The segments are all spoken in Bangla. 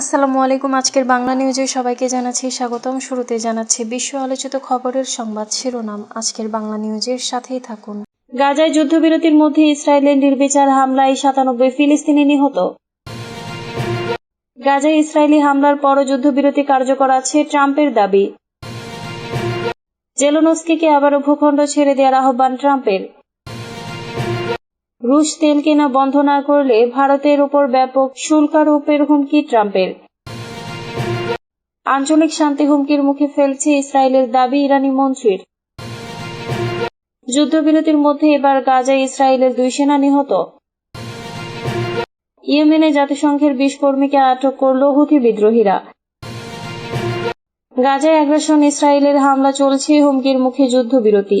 আসসালামু আলাইকুম, আজকের বাংলা নিউজে সবাইকে জানাচ্ছি স্বাগতম। শুরুতে জানাচ্ছি বিশ্ব আলোচিত খবরের সংবাদ শিরোনাম। আজকের বাংলা নিউজের সাথেই থাকুন। গাজায় যুদ্ধবিরতির মধ্যে ইসরায়েলের নির্বিচার হামলায় সাতানব্বই ফিলিস্তিনি নিহত। গাজায় ইসরায়েলি হামলার পরও যুদ্ধবিরতি কার্যকর আছে ট্রাম্পের দাবি। জেলোনস্কিকে আবারও ভূখণ্ড ছেড়ে দেওয়ার আহ্বান ট্রাম্পের। রুশ তেল কেনা বন্ধ না করলে ভারতের উপর ব্যাপক শুল্ক আরোপের হুমকি ট্রাম্পের। আঞ্চলিক শান্তি হুমকির মুখে ফেলছে ইসরায়েলের দাবি ইরানি মন্ত্রীর। যুদ্ধবিরতির মধ্যে এবার গাজায় ইসরায়েলের দুই সেনা নিহত। ইয়েমেনে জাতিসংঘের বিশ কর্মীকে আটক করল হুথি বিদ্রোহীরা। গাজায় আগ্রাসন ইসরায়েলের হামলা চলছে হুমকির মুখে যুদ্ধবিরতি।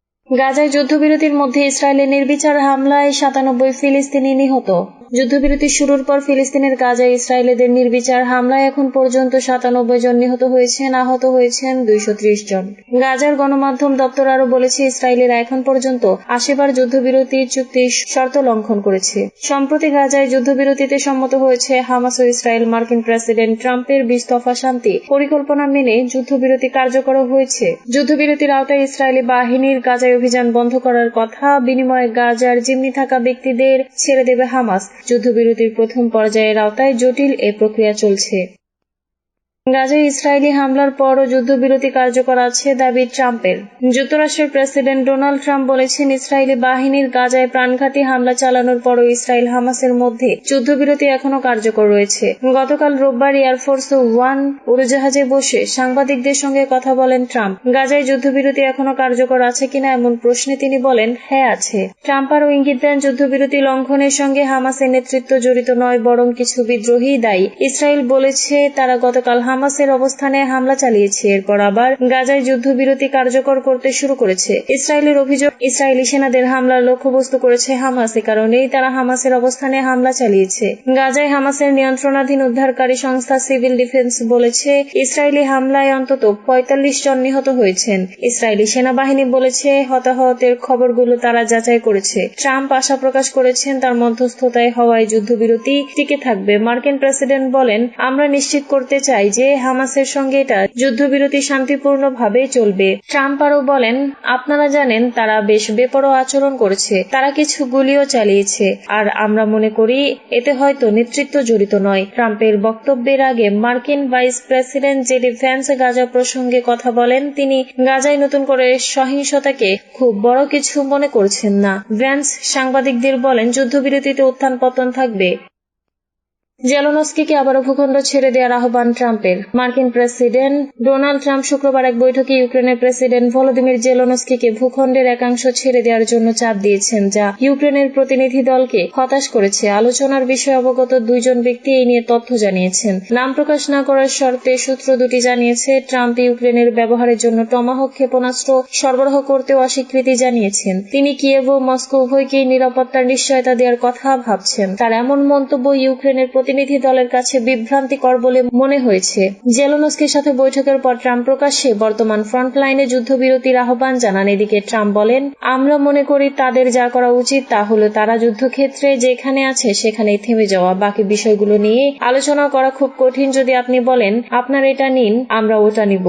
গাজায় যুদ্ধবিরতির মধ্যে ইসরায়েলের নির্বিচার হামলায় সাতানব্বই ফিলিস্তিনি নিহত। যুদ্ধবিরতি শুরুর পর ফিলিস্তিনের গাজায় ইসরায়েলিদের নির্বিচার হামলায় এখন পর্যন্ত সাতানব্বই জন নিহত হয়েছেন, আহত হয়েছেন দুইশো জন। গাজার গণমাধ্যম দপ্তর আরও বলেছে, ইসরায়েলিরা এখন পর্যন্ত আশিবার যুদ্ধবিরতির চুক্তির শর্ত লঙ্ঘন করেছে। সম্প্রতি গাজায় যুদ্ধবিরতিতে সম্মত হয়েছে, হামাস ও ইসরায়েল মার্কিন প্রেসিডেন্ট ট্রাম্পের বিশ দফা শান্তি পরিকল্পনা মেনে যুদ্ধবিরতি কার্যকর হয়েছে। যুদ্ধবিরতির আওতায় ইসরায়েলি বাহিনীর গাজায় অভিযান বন্ধ করার কথা বিনিময়ে গাজার জিম্মি থাকা ব্যক্তিদের ছেড়ে দেবে হামাস। যুদ্ধবিরতির প্রথম পর্যায়ের আওতায় জটিল এ প্রক্রিয়া চলছে। গাজায় ইসরায়েলি হামলার পরও যুদ্ধবিরতি কার্যকর আছে দাবি ট্রাম্পের। যুক্তরাষ্ট্রের প্রেসিডেন্ট ডোনাল্ড ট্রাম্প বলেছেন, ইসরায়েলি বাহিনীর গাজায় প্রাণঘাতী হামলা চালানোর পরও ইসরায়েল হামাসের মধ্যে যুদ্ধবিরতি এখনও কার্যকর রয়েছে। গতকাল রোববার এয়ারফোর্স ওয়ান উড়োজাহাজে বসে সাংবাদিকদের সঙ্গে কথা বলেন ট্রাম্প। গাজায় যুদ্ধবিরতি এখনও কার্যকর আছে কিনা এমন প্রশ্নে তিনি বলেন হ্যাঁ আছে। ট্রাম্প আরও ইঙ্গিত দেন, যুদ্ধবিরতি লঙ্ঘনের সঙ্গে হামাসের নেতৃত্ব জড়িত নয়, বরং কিছু বিদ্রোহী দায়ী। ইসরায়েল বলেছে, তারা গতকাল হামাসের অবস্থানে হামলা চালিয়েছে। এরপর আবার গাজায় যুদ্ধবিরতি কার্যকর করতে শুরু করেছে। ইসরায়েলের অভিযোগ, ইসরায়েলি সেনাদের হামলার লক্ষ্যবস্তু করেছে হামাস। এ কারণেই তারা হামাসের অবস্থানে হামলা চালিয়েছে। গাজায় হামাসের নিয়ন্ত্রণাধীন উদ্ধারকারী সংস্থা সিভিল ডিফেন্স বলেছে, ইসরায়েলি হামলায় অন্তত পঁয়তাল্লিশ জন নিহত হয়েছেন। ইসরায়েলি সেনাবাহিনী বলেছে, হতাহতের খবরগুলো তারা যাচাই করেছে। ট্রাম্প আশা প্রকাশ করেছেন তার মধ্যস্থতায় হওয়ায় যুদ্ধবিরতি টিকে থাকবে। মার্কিন প্রেসিডেন্ট বলেন, আমরা নিশ্চিত করতে চাই যে হামাসের সঙ্গে এটা যুদ্ধবিরতি শান্তিপূর্ণভাবে চলবে। ট্রাম্প আরও বলেন, আপনারা জানেন তারা বেশ বেপরোয়া আচরণ করেছে। তারা কিছু গুলিও চালিয়েছে। আর আমরা মনে করি, এতে হয়তো নেতৃত্ব জড়িত নয়। ট্রাম্পের বক্তব্যের আগে মার্কিন vice president JD Vance Gaza প্রসঙ্গে কথা বলেন, তিনি গাজায় নতুন করে সহিংসতাকে খুব বড় কিছু মনে করছেন না। ভ্যান্স সাংবাদিকদের বলেন, যুদ্ধবিরতিতে উত্থান পতন থাকবে। জেলোনস্কিকে আবারও ভূখণ্ড ছেড়ে দেওয়ার আহ্বান ট্রাম্পের। মার্কিন প্রেসিডেন্ট ডোনাল্ড ট্রাম্প শুক্রবার এক বৈঠকে ইউক্রেনের প্রেসিডেন্ট ভলোদিমির জেলোনস্কিকে ভূখণ্ডের একাংশ ছেড়ে দেওয়ার জন্য চাপ দিয়েছেন, যা ইউক্রেনের প্রতিনিধি দলকে হতাশ করেছে। আলোচনার বিষয়ে অবগত দুইজন ব্যক্তি এই নিয়ে তথ্য জানিয়েছেন। নাম প্রকাশ না করার শর্তে সূত্র দুটি জানিয়েছে, ট্রাম্প ইউক্রেনের ব্যবহারের জন্য টমাহক ক্ষেপণাস্ত্র সরবরাহ করতেও অস্বীকৃতি জানিয়েছেন। তিনি কিয়েভ ও মস্কো উভয়কেই নিরাপত্তার নিশ্চয়তা দেওয়ার কথা ভাবছেন। তার এমন মন্তব্য ইউক্রেনের প্রতিনিধি দলের কাছে বিভ্রান্তিকর বলে মনে হয়েছে। জেলোনস্কির সাথে বৈঠকের পর ট্রাম্প প্রকাশ্যে বর্তমান ফ্রন্টলাইনে যুদ্ধবিরতির আহ্বান জানান। এদিকে ট্রাম্প বলেন, আমরা মনে করি তাদের যা করা উচিত তা হলো তারা যুদ্ধক্ষেত্রে যেখানে আছে সেখানেই থেমে যাওয়া। বাকি বিষয়গুলো নিয়ে আলোচনা করা খুব কঠিন। যদি আপনি বলেন, আপনার এটা নিন, আমরা ওটা নিব।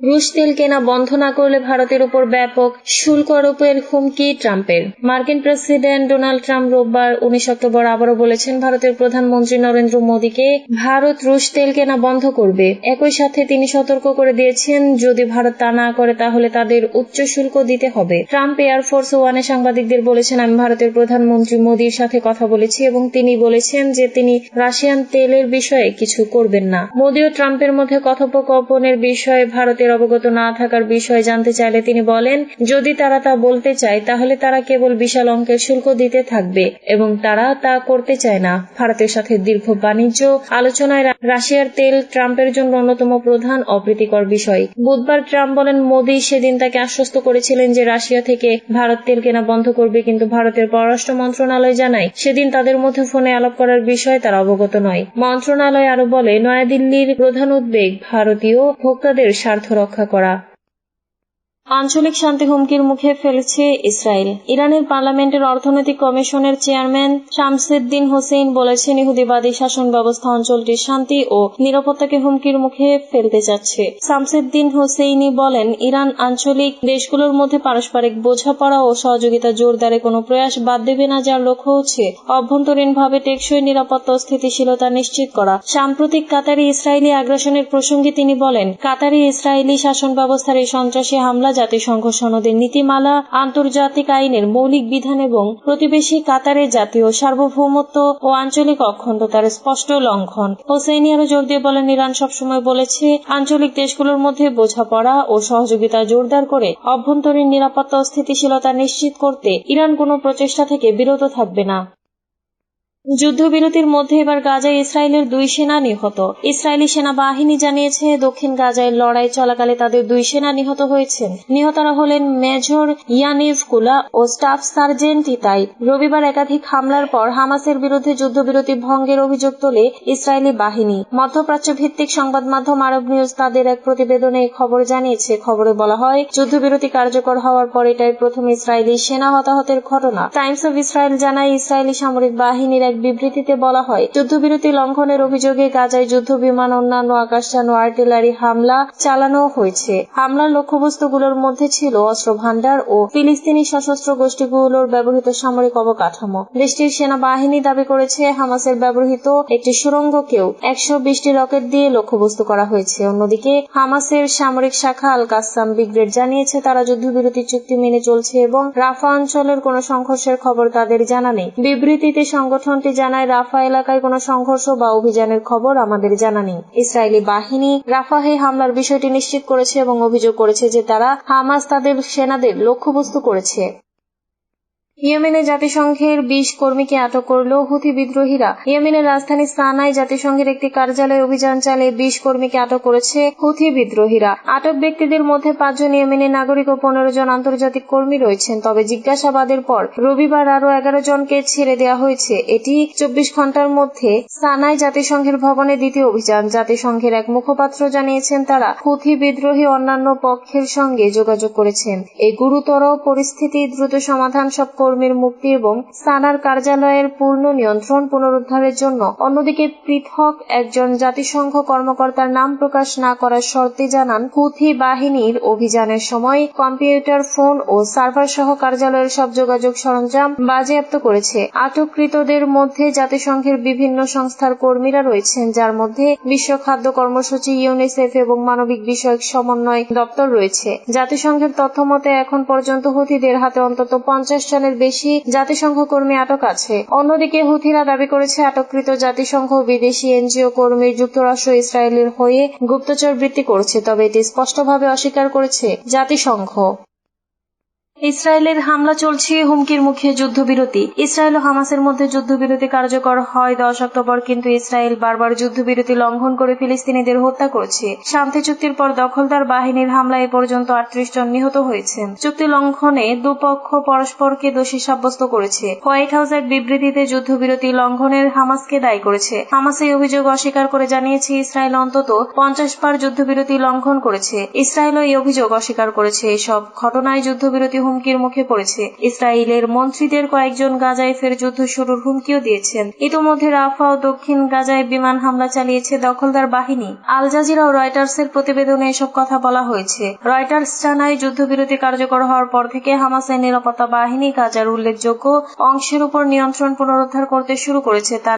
রুশ তেল কেনা বন্ধ না করলে ভারতের উপর ব্যাপক শুল্ক আরোপের হুমকি ট্রাম্পের। মার্কিন প্রেসিডেন্ট ডোনাল্ড ট্রাম্প রোববার উনিশ অক্টোবর আবারও বলেছেন, ভারতের প্রধানমন্ত্রী নরেন্দ্র মোদীকে ভারত রুশ তেল কেনা বন্ধ করবে। একই সাথে তিনি সতর্ক করে দিয়েছেন, যদি ভারত তা না করে তাহলে তাদের উচ্চ শুল্ক দিতে হবে। ট্রাম্প এয়ারফোর্স ওয়ানে সাংবাদিকদের বলেছেন, আমি ভারতের প্রধানমন্ত্রী মোদীর সাথে কথা বলেছি এবং তিনি বলেছেন যে তিনি রাশিয়ান তেলের বিষয়ে কিছু করবেন না। মোদী ও ট্রাম্পের মধ্যে কথোপকথনের বিষয়ে ভারতের অবগত না থাকার বিষয়ে জানতে চাইলে তিনি বলেন, যদি তারা তা বলতে চায়, তাহলে তারা কেবল বিশাল অঙ্কের শুল্ক দিতে থাকবে এবং তারা তা করতে চায় না। ভারতের সাথে দীর্ঘ বাণিজ্য, আলোচনায় রাশিয়ার তেল ট্রাম্পের জন্য অন্যতম প্রধান অপ্রীতিকর বিষয়। বুধবার ট্রাম্প বলেন, মোদী সেদিন তাকে আশ্বস্ত করেছিলেন যে রাশিয়া থেকে ভারত তেল কেনা বন্ধ করবে, কিন্তু ভারতের পররাষ্ট্র মন্ত্রণালয় জানায়, সেদিন তাদের মধ্যে ফোনে আলাপ করার বিষয়ে তারা অবগত নয়। মন্ত্রণালয় আরও বলে, নয়াদিল্লির প্রধান উদ্বেগ, ভারতীয় ভোক্তাদের স্বার্থ রক্ষা করা আঞ্চলিক শান্তি হুমকির মুখে ফেলছে ইসরায়েল। ইরানের পার্লামেন্টের অর্থনৈতিক কমিশনের চেয়ারম্যান শামসেদ্দিন হোসেন বলেছেন, ইহুদিবাদী শাসন ব্যবস্থা অঞ্চলটির শান্তি ও নিরাপত্তাকে হুমকির মুখে ফেলতে যাচ্ছে। শামসেদ্দিন হোসেইনি বলেন, ইরান আঞ্চলিক দেশগুলোর মধ্যে পারস্পরিক বোঝাপড়া ও সহযোগিতা জোরদারে কোনো প্রয়াস বাদ দেবে না, যার লক্ষ্য হচ্ছে অভ্যন্তরীণভাবে টেকসই নিরাপত্তা স্থিতিশীলতা নিশ্চিত করা। সাম্প্রতিক কাতারি ইসরায়েলি আগ্রাসনের প্রসঙ্গে তিনি বলেন কাতারি ইসরায়েলি শাসন ব্যবস্থার এই সন্ত্রাসী হামলা জাতিসংঘ সনদের নীতিমালা, আন্তর্জাতিক আইনের মৌলিক বিধান এবং প্রতিবেশী কাতারের জাতীয় সার্বভৌমত্ব ও আঞ্চলিক অখণ্ডতার স্পষ্ট লঙ্ঘন। হোসেইনি আরও জোর দিয়ে বলেন, ইরান সবসময় বলেছে, আঞ্চলিক দেশগুলোর মধ্যে বোঝাপড়া ও সহযোগিতা জোরদার করে অভ্যন্তরীণ নিরাপত্তা স্থিতিশীলতা নিশ্চিত করতে ইরান কোনো প্রচেষ্টা থেকে বিরত থাকবে না। যুদ্ধবিরতির মধ্যে এবার গাজায় ইসরায়েলের দুই সেনা নিহত। ইসরায়েলি সেনাবাহিনী জানিয়েছে, দক্ষিণ গাজায় লড়াই চলাকালে তাদের দুই সেনা নিহত হয়েছেন। নিহতরা হলেন মেজর ইয়ানিভ কুলা ও স্টাফ সার্জেন্ট ইতাই। রবিবার একাধিক হামলার পর হামাসের বিরুদ্ধে যুদ্ধবিরতি ভঙ্গের অভিযোগ তোলে ইসরায়েলি বাহিনী। মধ্যপ্রাচ্য ভিত্তিক সংবাদ মাধ্যম আরব নিউজ তাদের এক প্রতিবেদনে এই খবর জানিয়েছে। খবরে বলা হয়, যুদ্ধবিরতি কার্যকর হওয়ার পর এটাই প্রথম ইসরায়েলি সেনা হতাহতের ঘটনা। টাইমস অব ইসরায়েল জানায়, ইসরায়েলি সামরিক বাহিনীর এক বিবৃতিতে বলা হয়, যুদ্ধবিরতি লঙ্ঘনের অভিযোগে গাজায় যুদ্ধ, বিমান, অন্যান্য আকাশযান ও আর্টিলারি হামলা চালানো হয়েছে। হামলার লক্ষ্যবস্তুগুলোর মধ্যে ছিল অস্ত্র ভান্ডার ও ফিলিস্তিনি সশস্ত্র গোষ্ঠীগুলোর ব্যবহৃত সামরিক অবকাঠামো। দেশটির সেনাবাহিনী দাবি করেছে, হামাসের ব্যবহৃত একটি সুড়ঙ্গকেও একশো বিশটি রকেট দিয়ে লক্ষ্যবস্তু করা হয়েছে। অন্যদিকে, হামাসের সামরিক শাখা আল কাসাম ব্রিগেড জানিয়েছে, তারা যুদ্ধবিরতি চুক্তি মেনে চলছে এবং রাফা অঞ্চলের কোনো সংঘর্ষের খবর তাদের জানা নেই। বিবৃতিতে সংগঠনটি জানায়, রাফা এলাকায় কোনো সংঘর্ষ বা অভিযানের খবর আমাদের জানা নেই। ইসরায়েলি বাহিনী রাফাহে হামলার বিষয়টি নিশ্চিত করেছে এবং অভিযোগ করেছে যে তারা হামাস তাদের সেনাদের লক্ষ্যবস্তু করেছে। ইয়েমেনে জাতিসংঘের বিশ কর্মীকে আটক করল হুথি বিদ্রোহীরা। ইয়েমেনের রাজধানী সানায় জাতিসংঘের একটি কার্যালয়ে অভিযান চালিয়ে বিশ কর্মীকে আটক করেছে হুথি বিদ্রোহীরা। আটক ব্যক্তিদের মধ্যে পাঁচজন ইয়েমেনের নাগরিক ও পনেরো জন আন্তর্জাতিক কর্মী রয়েছেন। তবে জিজ্ঞাসাবাদের পর রবিবার আরও এগারো জনকে ছেড়ে দেওয়া হয়েছে। এটি চব্বিশ ঘণ্টার মধ্যে সানায় জাতিসংঘের ভবনে দ্বিতীয় অভিযান। জাতিসংঘের এক মুখপাত্র জানিয়েছেন তারা হুথি বিদ্রোহী অন্যান্য পক্ষের সঙ্গে যোগাযোগ করেছেন। এই গুরুতর পরিস্থিতি দ্রুত সমাধান সব কর্মীর মুক্তি এবং সানার কার্যালয়ের পূর্ণ নিয়ন্ত্রণ পুনরুদ্ধারের জন্য অন্যদিকে পৃথক একজন জাতিসংঘ কর্মকর্তার নাম প্রকাশ না করার শর্তে জানান হুথি বাহিনীর অভিযানের সময় কম্পিউটার ফোন ও সার্ভার সহ কার্যালয়ের সব যোগাযোগ সরঞ্জাম বাজেয়াপ্ত করেছে। আটককৃতদের মধ্যে জাতিসংঘের বিভিন্ন সংস্থার কর্মীরা রয়েছেন, যার মধ্যে বিশ্ব খাদ্য কর্মসূচি, ইউনিসেফ এবং মানবিক বিষয়ক সমন্বয় দপ্তর রয়েছে। জাতিসংঘের তথ্য মতে এখন পর্যন্ত হুথিদের হাতে অন্তত পঞ্চাশ জনের বেশি জাতিসংঘ কর্মী আটক আছে। অন্যদিকে হুথিরা দাবি করেছে, আটককৃত জাতিসংঘ বিদেশি এনজিও কর্মী যুক্তরাষ্ট্র ইসরায়েলের হয়ে গুপ্তচর বৃত্তি করছে, তবে এটি স্পষ্টভাবে অস্বীকার করেছে জাতিসংঘ। ইসরায়েলের হামলা চলছে, হুমকির মুখে যুদ্ধবিরতি। ইসরায়েল ও হামাসের মধ্যে যুদ্ধবিরতি কার্যকর হয় দশ অক্টোবর, কিন্তু ইসরায়েল বারবার যুদ্ধবিরতি লঙ্ঘন করে ফিলিস্তিনিদের হত্যা করছে। শান্তি চুক্তির পর দখলদার বাহিনীর হামলায় এ পর্যন্ত আটত্রিশ জন নিহত হয়েছেন চুক্তি লঙ্ঘনে দুপক্ষ পরস্পরকে দোষী সাব্যস্ত করেছে। হোয়াইট হাউসের বিবৃতিতে যুদ্ধবিরতি লঙ্ঘনের হামাসকে দায়ী করেছে। হামাস এই অভিযোগ অস্বীকার করে জানিয়েছে, ইসরায়েল অন্তত পঞ্চাশ বার যুদ্ধবিরতি লঙ্ঘন করেছে। ইসরায়েলও এই অভিযোগ অস্বীকার করেছে। এসব ঘটনায় যুদ্ধবিরতি হুমকির মুখে পড়েছে। ইসরায়েলের মন্ত্রীদের কয়েকজন গাজায় ফের যুদ্ধ শুরুর হুমকিও দিয়েছেন। ইতোমধ্যে রাফা ও দক্ষিণ গাজায় বিমান হামলা চালিয়েছে দখলদার বাহিনী। আল জাজিরা ও রয়টার্সের প্রতিবেদনে এসব কথা বলা হয়েছে। রয়টার্স জানায়, যুদ্ধবিরতি কার্যকর হওয়ার পর থেকে হামাসের নিরাপত্তা বাহিনী গাজার উল্লেখযোগ্য অংশের উপর নিয়ন্ত্রণ পুনরুদ্ধার করতে শুরু করেছে। তার